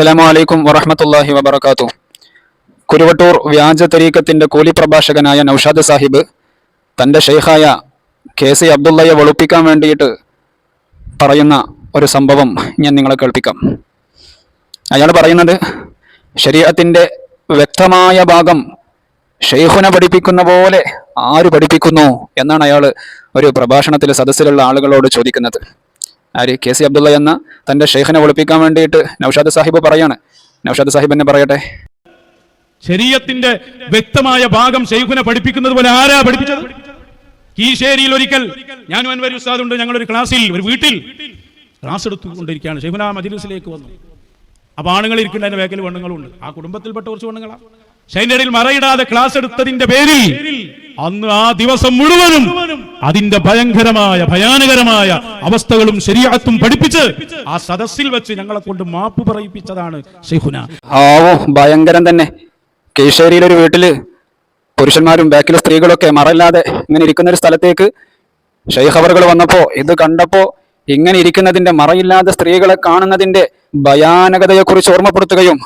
അസ്സലാമു അലൈക്കും വറഹമത്തല്ലാഹി വബർക്കാത്തു കുരുവട്ടൂർ വ്യാജ തരീക്കത്തിന്റെ കൂലി പ്രഭാഷകനായ നൌഷാദ് സാഹിബ് തന്റെ ഷെയ്ഖായ കെ സി അബ്ദുള്ളയെ വെളുപ്പിക്കാൻ വേണ്ടിയിട്ട് പറയുന്ന ഒരു സംഭവം ഞാൻ നിങ്ങളെ കേൾപ്പിക്കാം. അയാൾ പറയുന്നത് ശരീരത്തിന്റെ വ്യക്തമായ ഭാഗം ഷെയ്ഖുനെ പഠിപ്പിക്കുന്ന പോലെ ആര് പഠിപ്പിക്കുന്നു? എന്നാണ് അയാൾ ഒരു പ്രഭാഷണത്തിൽ സദസ്സിലുള്ള ആളുകളോട് ചോദിക്കുന്നത്. ആര്? കെ സി അബ്ദുള്ള എന്ന തന്റെ ഷെയ്ഖിനെ ഒളിപ്പിക്കാൻ വേണ്ടിയിട്ട് നൌഷാദ് സാഹിബ് പറയാണ്. നൌഷാദ് സാഹിബ് എന്നെ പറയട്ടെ? ശരീരത്തിന്റെ വ്യക്തമായ ഭാഗം ഷെയ്ഖുനെ പഠിപ്പിക്കുന്നത് പോലെ ആരാ പഠിപ്പിച്ചത്? കീശേരിയിൽ ഒരിക്കൽ ഞാനും അൻവർ ഉസ്താദ് ഉണ്ട് ഞങ്ങളൊരു ക്ലാസ്സിൽ ഒരു വീട്ടിൽ ക്ലാസ് എടുത്തുകൊണ്ടിരിക്കുകയാണ്. ഷെയ്ഖുന മജിലിസിലേക്ക് വന്നു. അപ്പൊ ആണുങ്ങൾ ഇരിക്കുന്ന അതിന്റെ വേക്കൽ പെണ്ണുങ്ങളുണ്ട്. ആ കുടുംബത്തിൽപ്പെട്ട കുറച്ച് പെണ്ണുങ്ങളാണ് ഷൈനടിയിൽ മറയിടാതെ ക്ലാസ് എടുത്തതിന്റെ പേരിൽ അന്ന് ആ ദിവസം മുഴുവനും അതിന്റെ ഭയങ്കരമായ ഭയാനകരമായ അവസ്ഥകളും ശരിയാത്തും പഠിപ്പിച്ച് ആ സദസ്സിൽ വെച്ച് ഞങ്ങളെ കൊണ്ട് മാപ്പ് പറയിപ്പിച്ചതാണ് ഷെയ്ഖുന ആവോ ഭയങ്കരം തന്നെ. കീശേരിയിലെ ഒരു വീട്ടിൽ പുരുഷന്മാരും ബാക്കിലെ സ്ത്രീകളൊക്കെ മറല്ലാതെ ഇങ്ങനെ ഇരിക്കുന്ന ഒരു സ്ഥലത്തേക്ക് ഷെയ്ഖവറുകൾ വന്നപ്പോ ഇത് കണ്ടപ്പോ ഇങ്ങനെ ഇരിക്കുന്നതിന്റെ മറയില്ലാതെ സ്ത്രീകളെ കാണുന്നതിന്റെ ഭയാനകതയെക്കുറിച്ച് ഓർമ്മപ്പെടുത്തുകയും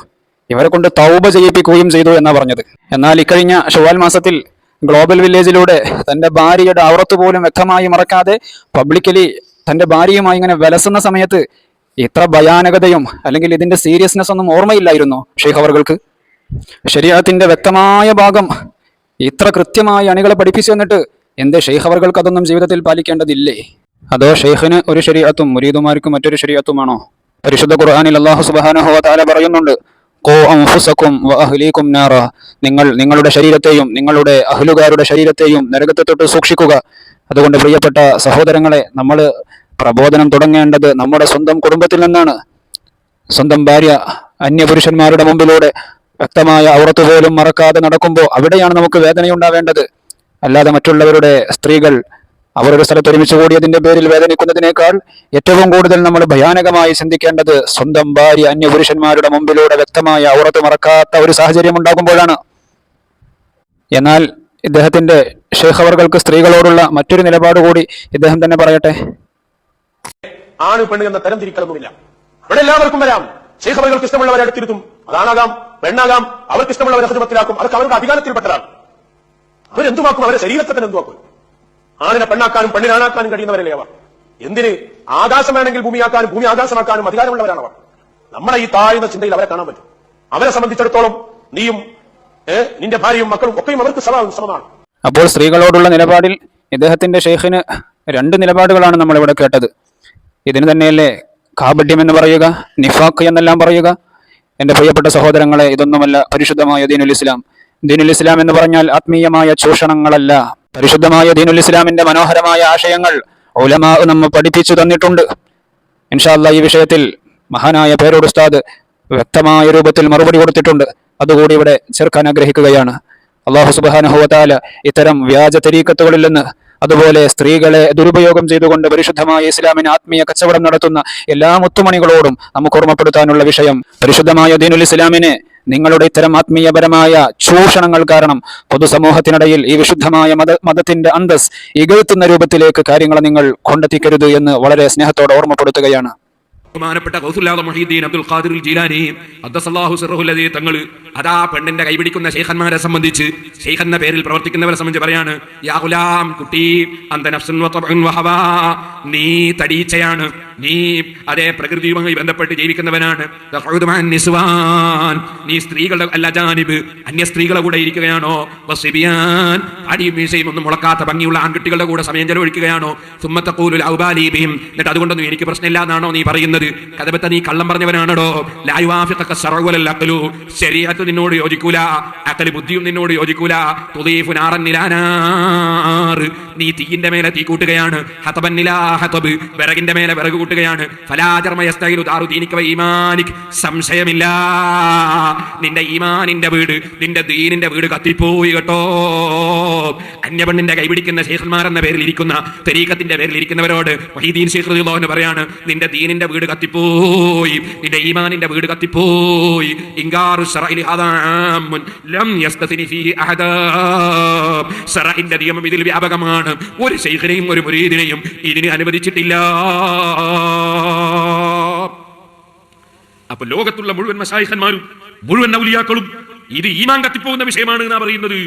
ഇവരെ കൊണ്ട് തൗബ ചെയ്യിപ്പിക്കുകയും ചെയ്തു എന്നാ പറഞ്ഞത്. എന്നാൽ ഇക്കഴിഞ്ഞ ഷുവാൽ മാസത്തിൽ ഗ്ലോബൽ വില്ലേജിലൂടെ തന്റെ ഭാര്യയുടെ ഔറത്ത് പോലും വ്യക്തമായി മറക്കാതെ പബ്ലിക്കലി തന്റെ ഭാര്യയുമായി ഇങ്ങനെ വിലസുന്ന സമയത്ത് ഇത്ര ഭയാനകതയും അല്ലെങ്കിൽ ഇതിന്റെ സീരിയസ്നെസ് ഒന്നും ഓർമ്മയില്ലായിരുന്നു ഷെയ്ഖ് അവറുകൾക്ക് ശരീരത്തിന്റെ വ്യക്തമായ ഭാഗം ഇത്ര കൃത്യമായി അണികളെ പഠിപ്പിച്ചു തന്നിട്ട് എന്തേ ഷെയ്ഖ് അവറുകൾക്ക് അതൊന്നും ജീവിതത്തിൽ പാലിക്കേണ്ടതില്ലേ? അതോ ഷെയ്ഖിന് ഒരു ശരീരത്തും മുരീദുമാർക്കും മറ്റൊരു ശരീരത്തുമാണോ? പരിശുദ്ധ ഖുർആനിൽ അള്ളാഹു സുബ്ഹാനഹു വ തആല പറയുന്നുണ്ട് ഖൂ അംഫുസക്കും വ അഹ്ലീകും നാറ. നിങ്ങൾ നിങ്ങളുടെ ശരീരത്തെയും നിങ്ങളുടെ അഹ്ലുകാരുടെ ശരീരത്തെയും നരകത്തെ തൊട്ട് സൂക്ഷിക്കുക. അതുകൊണ്ട് പ്രിയപ്പെട്ട സഹോദരങ്ങളെ നമ്മൾ പ്രബോധനം തുടങ്ങേണ്ടത് നമ്മുടെ സ്വന്തം കുടുംബത്തിൽ നിന്നാണ്. സ്വന്തം ഭാര്യ അന്യപുരുഷന്മാരുടെ മുമ്പിലൂടെ വ്യക്തമായ ഔറത്ത് പോലും മറക്കാതെ നടക്കുമ്പോൾ അവിടെയാണ് നമുക്ക് വേദനയുണ്ടാവേണ്ടത്. അല്ലാതെ മറ്റുള്ളവരുടെ സ്ത്രീകൾ ഒരു സ്ഥലത്ത് ഒരുമിച്ച് കൂടിയതിന്റെ പേരിൽ വേദനിക്കുന്നതിനേക്കാൾ ഏറ്റവും കൂടുതൽ നമ്മൾ ഭയാനകമായി ചിന്തിക്കേണ്ടത് സ്വന്തം ഭാര്യ അന്യപുരുഷന്മാരുടെ മുമ്പിലൂടെ വ്യക്തമായ ഔറത്ത് മറക്കാത്ത ഒരു സാഹചര്യം ഉണ്ടാകുമ്പോഴാണ്. എന്നാൽ ഇദ്ദേഹത്തിന്റെ ഷേഖവർഗൾക്ക് സ്ത്രീകളോടുള്ള മറ്റൊരു നിലപാട് കൂടി ഇദ്ദേഹം തന്നെ പറയട്ടെ. ആണ് പെണ്ണ് എന്ന തരം തിരിക്കലൊന്നുമില്ല. ഇവിടെ എല്ലാവർക്കും വരാം. ഷേഖവർഗൾക്ക് ഇഷ്ടമുള്ളവരെ അടുത്തിരുത്തും. അതാണാകാം പെണ്ണാകാം അവർക്ക് ഇഷ്ടമുള്ളവരെ ഹൃദമത്തിലാക്കും അതൊക്കെ അവരുടെ അധികാരത്തിൽപ്പെട്ടതാണ് അവരെന്തുമാക്കും അവരെ ശരീരത്തെ തന്നെ എന്തുമാക്കും ആണിനെ പെണ്ണാക്കാനും പെണ്ണിനാണാക്കാനും കഴിയുന്നവരല്ലേ അവർ? എന്തിന് ആകാശം വേണമെങ്കിൽ ഭൂമിയാക്കാനും ഭൂമി ആകാശമാക്കാനും അധികാരമുള്ളവരാണ് അവർ നമ്മളെ ഈ താഴ്ന്ന ചിന്തയിൽ അവരെ കാണാൻ പറ്റും. അവരെ സംബന്ധിച്ചിടത്തോളം നീയും നിന്റെ ഭാര്യയും മക്കളും ഒക്കെയും അവർക്ക് സമ- സമമാണ്. അപ്പോൾ സ്ത്രീകളോടുള്ള നിലപാടിൽ ഇദ്ദേഹത്തിന്റെ ഷെയ്ഖിന് രണ്ട് നിലപാടുകളാണ് നമ്മൾ ഇവിടെ കേട്ടത്. ഇതിന് തന്നെയല്ലേ കാപഡ്യം എന്ന് പറയുക നിഫാഖ് എന്നെല്ലാം പറയുക. എന്റെ പ്രിയപ്പെട്ട സഹോദരങ്ങളെ ഇതൊന്നുമല്ല പരിശുദ്ധമായ ദീനുൽ ഇസ്ലാം. ദീനുൽ ഇസ്ലാം എന്ന് പറഞ്ഞാൽ ആത്മീയമായ ചൂഷണങ്ങളല്ല. പരിശുദ്ധമായ ദീനുൽ ഇസ്ലാമിന്റെ മനോഹരമായ ആശയങ്ങൾ ഉലമാ നമ്മ പഠിപ്പിച്ചു തന്നിട്ടുണ്ട്. ഇൻഷാല്ല ഈ വിഷയത്തിൽ മഹാനായ പേരോട് ഉസ്താദ് വ്യക്തമായ രൂപത്തിൽ മറുപടി കൊടുത്തിട്ടുണ്ട്. അതുകൂടി ഇവിടെ ചേർക്കാൻ ആഗ്രഹിക്കുകയാണ്. അള്ളാഹു സുബാനഹുവതാല ഇത്തരം വ്യാജ തെരീക്കത്തുകളിൽ നിന്ന് അതുപോലെ സ്ത്രീകളെ ദുരുപയോഗം ചെയ്തുകൊണ്ട് പരിശുദ്ധമായ ഇസ്ലാമിന് ആത്മീയ കച്ചവടം നടത്തുന്ന എല്ലാ മുത്തുമണികളോടും നമുക്ക് ഓർമ്മപ്പെടുത്താനുള്ള വിഷയം പരിശുദ്ധമായ ദീനുൽ ഇസ്ലാമിനെ നിങ്ങളുടെ ഇത്തരം ആത്മീയപരമായ ചൂഷണങ്ങൾ കാരണം പൊതുസമൂഹത്തിനിടയിൽ ഈ വിശുദ്ധമായ മത മതത്തിന്റെ അന്തസ് ഇകഴ്ത്തുന്ന രൂപത്തിലേക്ക് കാര്യങ്ങൾ നിങ്ങൾ കൊണ്ടെത്തിക്കരുത് എന്ന് വളരെ സ്നേഹത്തോടെ ഓർമ്മപ്പെടുത്തുകയാണ്. ബഹുമാനപ്പെട്ട അബ്ദുൽ ഖാദിർ ജീലാനി തങ്ങൾ അതാ പെണ്ണിന്റെ കൈപിടിക്കുന്ന ശൈഖന്മാരെ സംബന്ധിച്ച് ശൈഖ് എന്ന പേരിൽ പ്രവർത്തിക്കുന്നവരെ സംബന്ധിച്ച് പറയാണ് യാ ഗുലാം കുട്ടി നീ തടീച്ചയാണ് നീ അതേ പ്രകൃതിയുമായി ബന്ധപ്പെട്ട് ജീവിക്കുന്നവനാണ്. നീ സ്ത്രീകളുടെ അല്ല ജാനിബ് അന്യ സ്ത്രീകളെ കൂടെ ഇരിക്കുകയാണോ? അടിയും മീശയും ഒന്നും മുളക്കാത്ത ഭംഗിയുള്ള ആൺകുട്ടികളുടെ കൂടെ സമയം ചെലവഴിക്കുകയാണോ? സുമ്മത്തക്കൂലു ഔബാലീബിയും എന്നിട്ട് അതുകൊണ്ടൊന്നും എനിക്ക് പ്രശ്നമില്ല എന്നാണോ നീ പറയുന്നത്? കഥപത്ത നീ കള്ളം പറഞ്ഞവനാണോ ലായുവാഫിഖക സർവലൽ നിന്നോട് യോജിക്കൂല. അക്കലി ബുദ്ധിയും നിന്നോട് യോജിക്കൂല. നിലാനാർ നീ തീയിന്റെ മേലെ തീ കൂട്ടുകയാണ്. ഹതബ് വിറകിന്റെ മേലെ വിറക് കൂട്ടുകയാണ്. സംശയമില്ല. നിന്റെ ഈമാനിന്റെ വീട് നിന്റെ ദീനിന്റെ വീട് കത്തിപ്പോയി കേട്ടോ. അന്യപെണ്ണിന്റെ കൈപിടിക്കുന്ന ശേഖന്മാരെന്ന പേരിൽ ഇരിക്കുന്ന തെരീക്കത്തിന്റെ പേരിൽ ഇരിക്കുന്നവരോട് വഹീദീൻ ശേഖർന്ന് പറയാണ് നിന്റെ ദീനിന്റെ വീട് കത്തിപ്പോയി നിന്റെ ഈമാനിന്റെ വീട് കത്തിപ്പോയി. ശറഇന്റെ നിയമം ഇതിൽ വ്യാപകമാണ്. ഒരു ശൈഖിനെയും ഒരു മുരീദിനെയും ഇതിനെ അനുവദിച്ചിട്ടില്ല. അപ്പൊ ലോകത്തുള്ള മുഴുവൻ മസായിഖന്മാരും മുഴുവൻ ഔലിയാക്കളും ഇത് ഈമാൻ കത്തിപ്പോകുന്ന വിഷയമാണ് എന്നാ പറയുന്നത്.